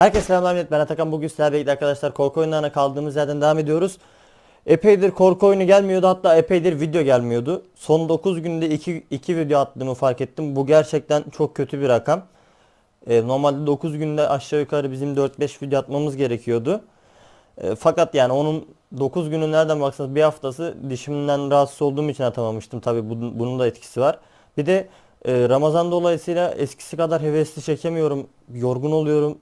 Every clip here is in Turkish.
Herkese selamlar millet ben Atakan bugün sizlerle birlikte arkadaşlar korku oyunlarına kaldığımız yerden devam ediyoruz. Epeydir korku oyunu gelmiyordu hatta epeydir video gelmiyordu. Son 9 günde 2, 2 video attığımı fark ettim. Bu gerçekten çok kötü bir rakam. Ee, normalde 9 günde aşağı yukarı bizim 4-5 video atmamız gerekiyordu. Ee, fakat yani onun 9 günü nereden baksanız bir haftası dişimden rahatsız olduğum için atamamıştım. Tabi bunun, bunun da etkisi var. Bir de e, Ramazan dolayısıyla eskisi kadar hevesli çekemiyorum. Yorgun oluyorum.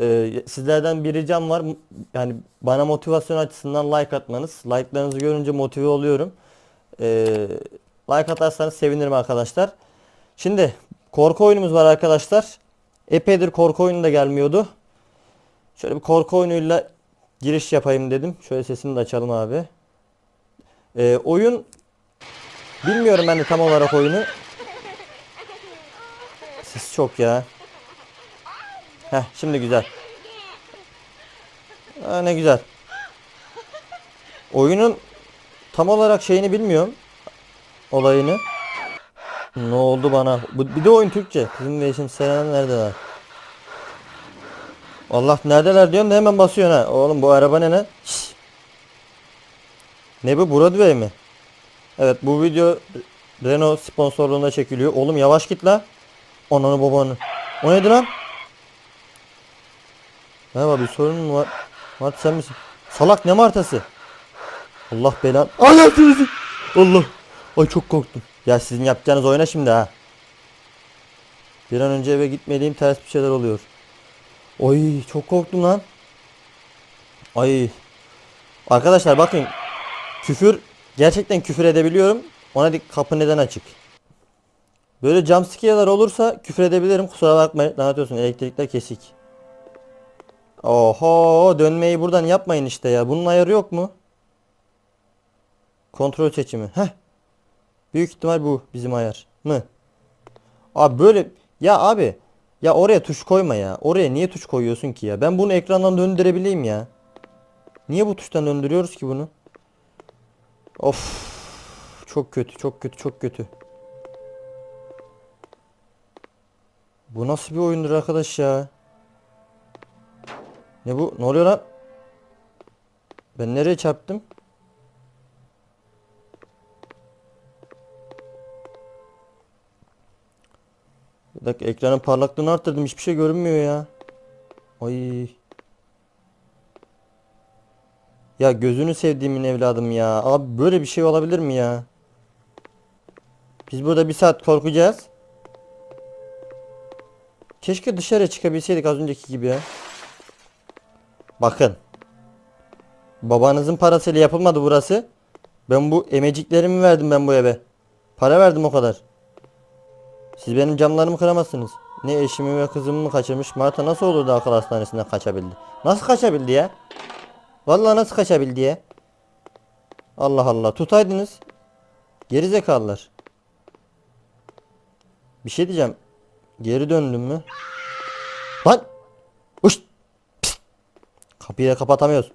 Ee, sizlerden bir ricam var. Yani bana motivasyon açısından like atmanız. Like'larınızı görünce motive oluyorum. Ee, like atarsanız sevinirim arkadaşlar. Şimdi korku oyunumuz var arkadaşlar. Epeydir korku oyunu da gelmiyordu. Şöyle bir korku oyunuyla giriş yapayım dedim. Şöyle sesini de açalım abi. Ee, oyun bilmiyorum ben de tam olarak oyunu. Ses çok ya. Heh şimdi güzel. Ha, ne güzel. Oyunun tam olarak şeyini bilmiyorum. Olayını. Ne oldu bana? Bir de oyun Türkçe. Kızım ve eşim Seren neredeler? Allah neredeler diyorsun da hemen basıyorsun ha. Oğlum bu araba ne ne? Şşş. Ne bu Broadway mi? Evet bu video Renault sponsorluğunda çekiliyor. Oğlum yavaş git la. Ananı babanı. O neydi lan? Merhaba bir sorun mu var? Mart sen misin? Salak ne martası? Allah belan. Allah sizi. Allah. Ay çok korktum. Ya sizin yapacağınız oyna şimdi ha. Bir an önce eve gitmeliyim ters bir şeyler oluyor. Oy çok korktum lan. Ay. Arkadaşlar bakın. Küfür gerçekten küfür edebiliyorum. Ona dik kapı neden açık? Böyle jumpscare'lar olursa küfür edebilirim. Kusura bakmayın. Anlatıyorsun elektrikler kesik. Oho dönmeyi buradan yapmayın işte ya. Bunun ayarı yok mu? Kontrol seçimi. Heh. Büyük ihtimal bu bizim ayar mı? Abi böyle ya abi ya oraya tuş koyma ya. Oraya niye tuş koyuyorsun ki ya? Ben bunu ekrandan döndürebileyim ya. Niye bu tuştan döndürüyoruz ki bunu? Of. Çok kötü, çok kötü, çok kötü. Bu nasıl bir oyundur arkadaş ya? Ne bu? Ne oluyor lan? Ben nereye çarptım? Bir dakika ekranın parlaklığını arttırdım. Hiçbir şey görünmüyor ya. Ay. Ya gözünü sevdiğimin evladım ya. Abi böyle bir şey olabilir mi ya? Biz burada bir saat korkacağız. Keşke dışarıya çıkabilseydik az önceki gibi ya. Bakın. Babanızın parasıyla yapılmadı burası. Ben bu emeciklerimi verdim ben bu eve. Para verdim o kadar. Siz benim camlarımı kıramazsınız. Ne eşimi ve kızımı mı kaçırmış? Marta nasıl olur da akıl hastanesinden kaçabildi? Nasıl kaçabildi ya? Vallahi nasıl kaçabildi ya? Allah Allah tutaydınız. Geri zekalılar. Bir şey diyeceğim. Geri döndüm mü? Lan! Kapıyı da kapatamıyoruz.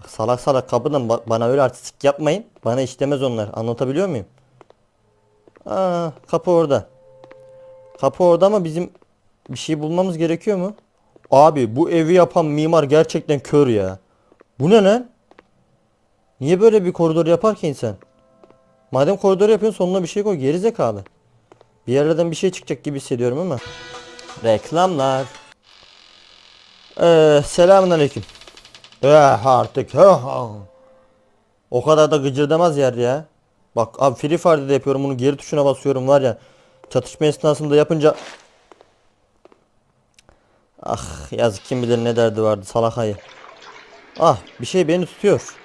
Bak salak salak kapıdan ba- bana öyle artistik yapmayın. Bana işlemez onlar. Anlatabiliyor muyum? Aa, kapı orada. Kapı orada ama bizim bir şey bulmamız gerekiyor mu? Abi bu evi yapan mimar gerçekten kör ya. Bu ne lan? Niye böyle bir koridor yapar ki insan? Madem koridor yapıyorsun sonuna bir şey koy geri zekalı. Bir yerlerden bir şey çıkacak gibi hissediyorum ama. Reklamlar. Ee, selamünaleyküm. Eh artık. eh. O kadar da gıcırdamaz yer ya. Bak abi Free Fire'da da yapıyorum bunu geri tuşuna basıyorum var ya. Çatışma esnasında yapınca Ah yazık kim bilir ne derdi vardı salak ayı. Ah bir şey beni tutuyor.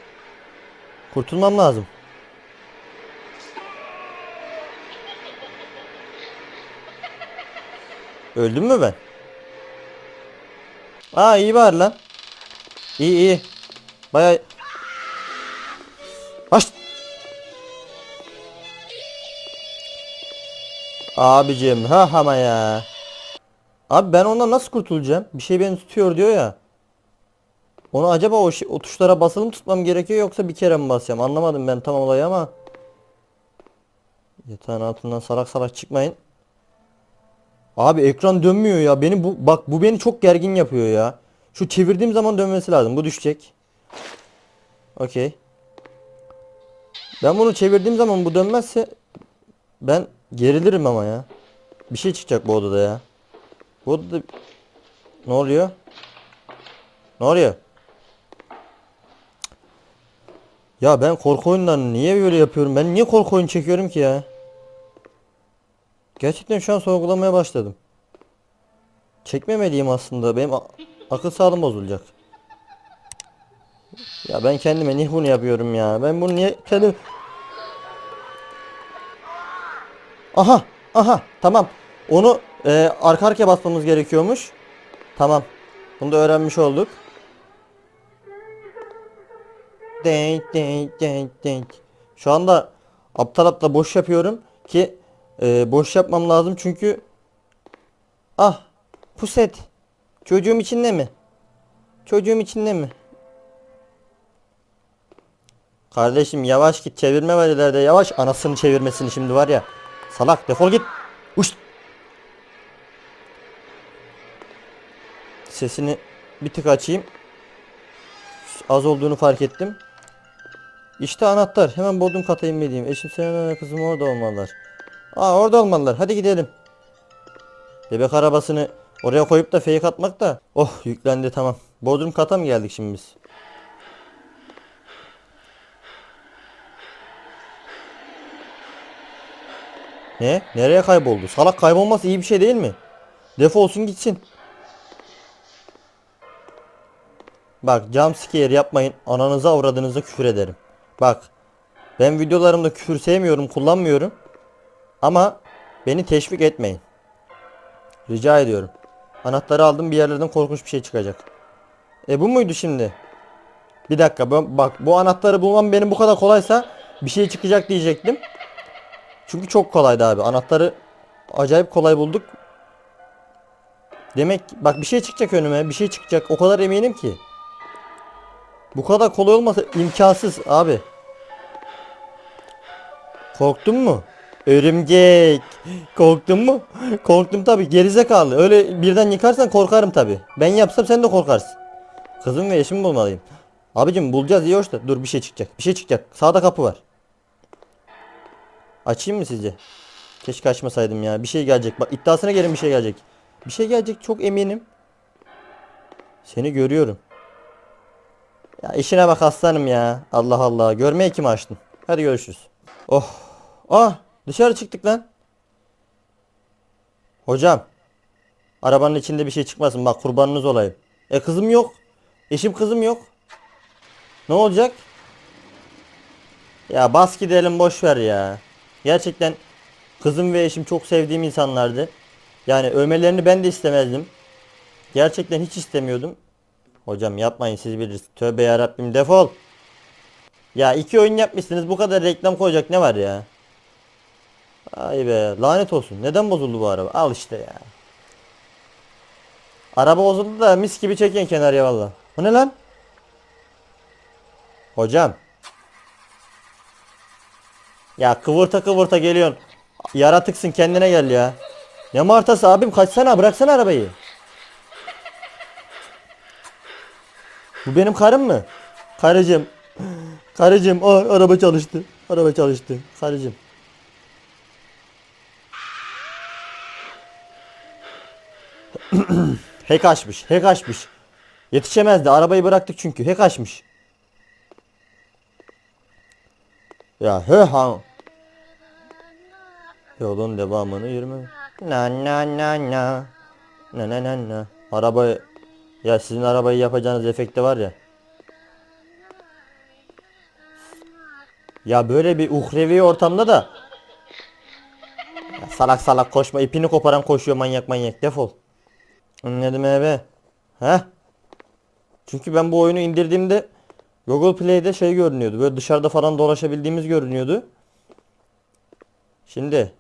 Kurtulmam lazım. Öldüm mü ben? Aa iyi var lan. İyi iyi. Baya Baş. Abicim ha ama ya. Abi ben ondan nasıl kurtulacağım? Bir şey beni tutuyor diyor ya. Onu acaba o, şey- o tuşlara basılı tutmam gerekiyor yoksa bir kere mi basacağım? Anlamadım ben tam olayı ama. Yatağın altından salak salak çıkmayın. Abi ekran dönmüyor ya. Beni bu bak bu beni çok gergin yapıyor ya. Şu çevirdiğim zaman dönmesi lazım. Bu düşecek. Okey. Ben bunu çevirdiğim zaman bu dönmezse ben gerilirim ama ya. Bir şey çıkacak bu odada ya. Bu odada ne oluyor? Ne oluyor? Ya ben korku oyunlarını niye böyle yapıyorum? Ben niye korku oyunu çekiyorum ki ya? Gerçekten şu an sorgulamaya başladım. Çekmemeliyim aslında. Benim akıl sağlığım bozulacak. Ya ben kendime niye bunu yapıyorum ya? Ben bunu niye kendim... Aha! Aha! Tamam. Onu e, arka arkaya basmamız gerekiyormuş. Tamam. Bunu da öğrenmiş olduk. Denk denk denk denk. Şu anda aptal aptal boş yapıyorum ki e, boş yapmam lazım çünkü ah puset çocuğum içinde mi? Çocuğum içinde mi? Kardeşim yavaş git çevirme var ileride yavaş anasını çevirmesini şimdi var ya. Salak defol git. Uş. Sesini bir tık açayım. Az olduğunu fark ettim. İşte anahtar. Hemen bodrum kata inmeliyim. Eşim senin kızım orada olmalılar. Aa orada olmalılar. Hadi gidelim. Bebek arabasını oraya koyup da fake atmak da. Oh yüklendi tamam. Bodrum kata mı geldik şimdi biz? Ne? Nereye kayboldu? Salak kaybolması iyi bir şey değil mi? Defolsun gitsin. Bak jump scare yapmayın. Ananıza avradınıza küfür ederim. Bak. Ben videolarımda küfür sevmiyorum, kullanmıyorum. Ama beni teşvik etmeyin. Rica ediyorum. Anahtarı aldım bir yerlerden korkunç bir şey çıkacak. E bu muydu şimdi? Bir dakika bak bu anahtarı bulmam benim bu kadar kolaysa bir şey çıkacak diyecektim. Çünkü çok kolaydı abi. Anahtarı acayip kolay bulduk. Demek bak bir şey çıkacak önüme. Bir şey çıkacak. O kadar eminim ki. Bu kadar kolay olmasa imkansız abi. Korktun mu? Örümcek. Korktun mu? Korktum tabi gerizekalı. Öyle birden yıkarsan korkarım tabi. Ben yapsam sen de korkarsın. Kızım ve eşimi bulmalıyım. Abicim bulacağız iyi hoş da. Dur bir şey çıkacak. Bir şey çıkacak. Sağda kapı var. Açayım mı sizce? Keşke açmasaydım ya. Bir şey gelecek. Bak iddiasına gelin bir şey gelecek. Bir şey gelecek çok eminim. Seni görüyorum. Ya işine bak aslanım ya. Allah Allah. Görmeye kim açtın? Hadi görüşürüz. Oh. Ah dışarı çıktık lan. Hocam. Arabanın içinde bir şey çıkmasın. Bak kurbanınız olayım. E kızım yok. Eşim kızım yok. Ne olacak? Ya bas gidelim boş ver ya. Gerçekten kızım ve eşim çok sevdiğim insanlardı. Yani ölmelerini ben de istemezdim. Gerçekten hiç istemiyordum. Hocam yapmayın siz bilirsiniz. Tövbe yarabbim defol. Ya iki oyun yapmışsınız bu kadar reklam koyacak ne var ya? Ay be lanet olsun. Neden bozuldu bu araba? Al işte ya. Araba bozuldu da mis gibi çekin kenarya valla. Bu ne lan? Hocam. Ya kıvırta kıvırta geliyorsun. Yaratıksın kendine gel ya. Ne martası abim kaçsana bıraksana arabayı. Bu benim karım mı? Karıcığım. Karıcığım o araba çalıştı. Araba çalıştı. Karıcığım. hack açmış. Hack açmış. Yetişemezdi. Arabayı bıraktık çünkü. Hack açmış. Ya he ha. Yolun devamını yürüme. Na na na na. Na na na na. Araba ya sizin arabayı yapacağınız efekte var ya. Ya böyle bir uhrevi ortamda da ya salak salak koşma ipini koparan koşuyor manyak manyak defol. Anladım eve. He? Çünkü ben bu oyunu indirdiğimde Google Play'de şey görünüyordu. Böyle dışarıda falan dolaşabildiğimiz görünüyordu. Şimdi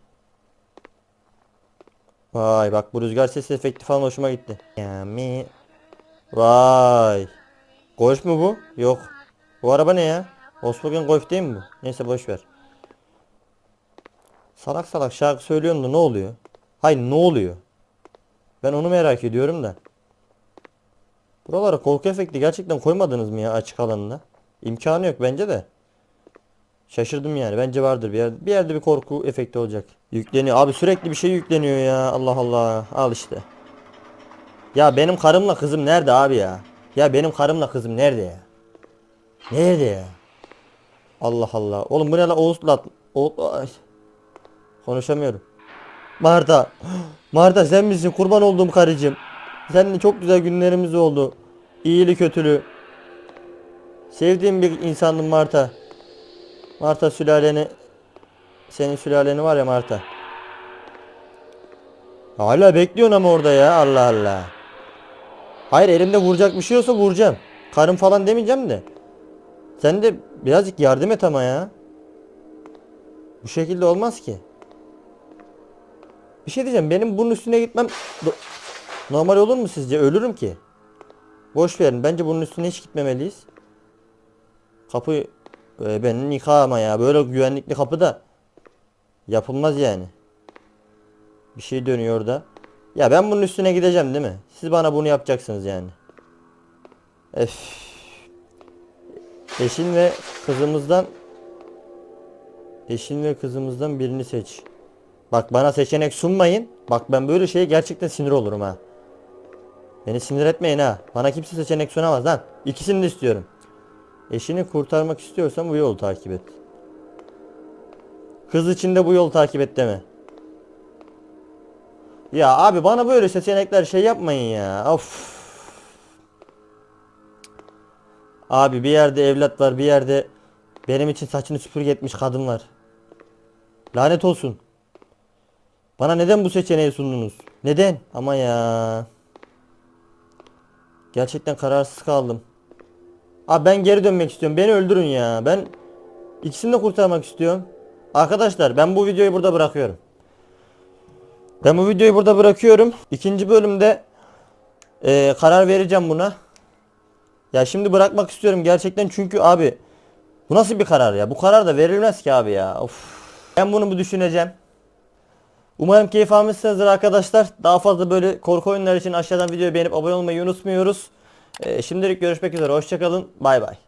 Vay bak bu rüzgar sesi efekti falan hoşuma gitti. Yami. Vay. Golf mu bu? Yok. Bu araba ne ya? Volkswagen Golf değil mi bu? Neyse boş ver. Salak salak şarkı söylüyorsun da ne oluyor? Hayır ne oluyor? Ben onu merak ediyorum da. Buralara korku efekti gerçekten koymadınız mı ya açık alanına? İmkanı yok bence de. Şaşırdım yani. Bence vardır bir yerde. Bir yerde bir korku efekti olacak. Yükleniyor. Abi sürekli bir şey yükleniyor ya. Allah Allah. Al işte. Ya benim karımla kızım nerede abi ya? Ya benim karımla kızım nerede ya? Nerede ya? Allah Allah. Oğlum bu ne lan Oğuzlat? O Ay. Konuşamıyorum. Marta. Marta sen misin? Kurban olduğum karıcığım. Seninle çok güzel günlerimiz oldu. İyili kötülü. Sevdiğim bir insandım Marta. Marta sülaleni senin sülaleni var ya Marta. Hala bekliyorsun ama orada ya Allah Allah. Hayır elimde vuracak bir şey olsa vuracağım. Karım falan demeyeceğim de. Sen de birazcık yardım et ama ya. Bu şekilde olmaz ki. Bir şey diyeceğim benim bunun üstüne gitmem normal olur mu sizce? Ölürüm ki. Boş verin bence bunun üstüne hiç gitmemeliyiz. Kapı e, benim nikah ama ya böyle güvenlikli kapı da yapılmaz yani. Bir şey dönüyor orada. Ya ben bunun üstüne gideceğim değil mi? Siz bana bunu yapacaksınız yani. Ef. Eşin ve kızımızdan Eşin ve kızımızdan birini seç. Bak bana seçenek sunmayın. Bak ben böyle şeye gerçekten sinir olurum ha. Beni sinir etmeyin ha. Bana kimse seçenek sunamaz lan. İkisini de istiyorum. Eşini kurtarmak istiyorsan bu yolu takip et. Kız için de bu yolu takip et deme. Ya abi bana böyle seçenekler şey yapmayın ya. Of. Abi bir yerde evlat var bir yerde benim için saçını süpürge etmiş kadın var. Lanet olsun. Bana neden bu seçeneği sundunuz? Neden? Ama ya. Gerçekten kararsız kaldım. Abi ben geri dönmek istiyorum. Beni öldürün ya. Ben ikisini de kurtarmak istiyorum. Arkadaşlar ben bu videoyu burada bırakıyorum. Ben bu videoyu burada bırakıyorum. İkinci bölümde eee, karar vereceğim buna. Ya şimdi bırakmak istiyorum gerçekten çünkü abi bu nasıl bir karar ya? Bu karar da verilmez ki abi ya. Of. Ben bunu bir düşüneceğim. Umarım keyif almışsınızdır arkadaşlar. Daha fazla böyle korku oyunları için aşağıdan videoyu beğenip abone olmayı unutmuyoruz. Ee, şimdilik görüşmek üzere. Hoşçakalın. Bay bay.